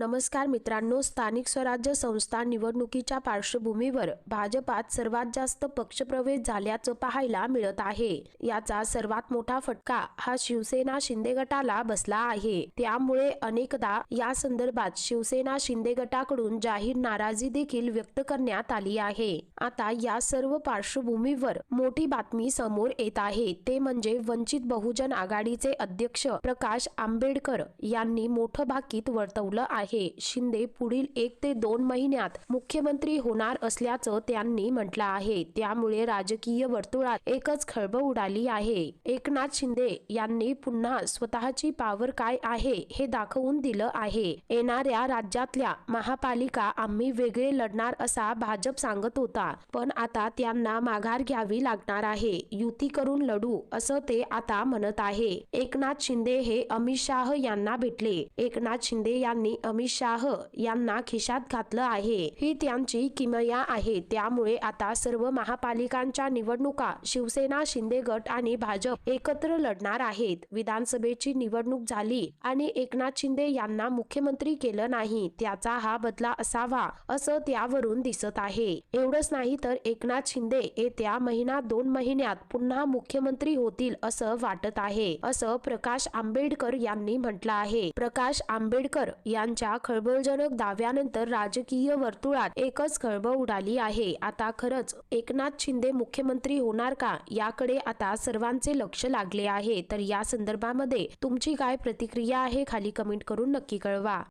नमस्कार मित्रांनो स्थानिक स्वराज्य संस्था निवडणुकीच्या पार्श्वभूमीवर भाजपात सर्वात जास्त पक्षप्रवेश झाल्याचं पाहायला मिळत आहे. याचा सर्वात मोठा फटका हा शिवसेना शिंदे गटाला बसला आहे. त्यामुळे अनेकदा या संदर्भात शिवसेना शिंदे गटाकडून जाहीर नाराजी देखील व्यक्त करण्यात आली आहे. आता या सर्व पार्श्वभूमीवर मोठी बातमी समोर येत आहे. ते म्हणजे वंचित बहुजन आघाडीचे अध्यक्ष प्रकाश आंबेडकर यांनी मोठं भाकीत वर्तवलं आहे. शिंदे पुढील एक ते दोन महिन्यात मुख्यमंत्री होणार असल्याचं त्यांनी म्हटलं आहे. त्यामुळे राजकीय वर्तुळात एकच खळबळ उडाली आहे. एकनाथ शिंदे यांनी पुन्हा स्वतःची पावर काय आहे हे दाखवून दिलं आहे. येणाऱ्या राज्यातल्या महापालिका आम्ही वेगळे लढणार असा भाजप सांगत होता. पण आता त्यांना माघार घ्यावी लागणार आहे. युती करून लढू असं ते आता म्हणत आहे. एकनाथ शिंदे हे अमित शाह यांना भेटले. एकनाथ शिंदे यांनी अमित शाह यांना खिशात घातलं आहे. ही त्यांची किमया आहे. त्यामुळे आता सर्व महापालिकांच्या निवडणुका शिवसेना शिंदे गट आणि भाजप एकत्र लढणार आहेत. विधानसभेची निवडणूक झाली आणि एकनाथ शिंदे यांना मुख्यमंत्री केलं नाही. त्याचा हा बदला असावा असं त्यावरून दिसत आहे. एवढंच नाही तर एकनाथ शिंदे येत्या महिना दोन महिन्यात पुन्हा मुख्यमंत्री होतील असं वाटत आहे असं प्रकाश आंबेडकर यांनी म्हटलं आहे. प्रकाश आंबेडकर यांच्या यांच्या खळबळजनक दाव्यानंतर राजकीय वर्तुळात एकच खळबळ उडाली आहे. आता खरंच एकनाथ शिंदे मुख्यमंत्री होणार का? याकडे आता सर्वांचे लक्ष लागले आहे. तर या संदर्भामध्ये तुमची काय प्रतिक्रिया आहे? खाली कमेंट करून नक्की कळवा.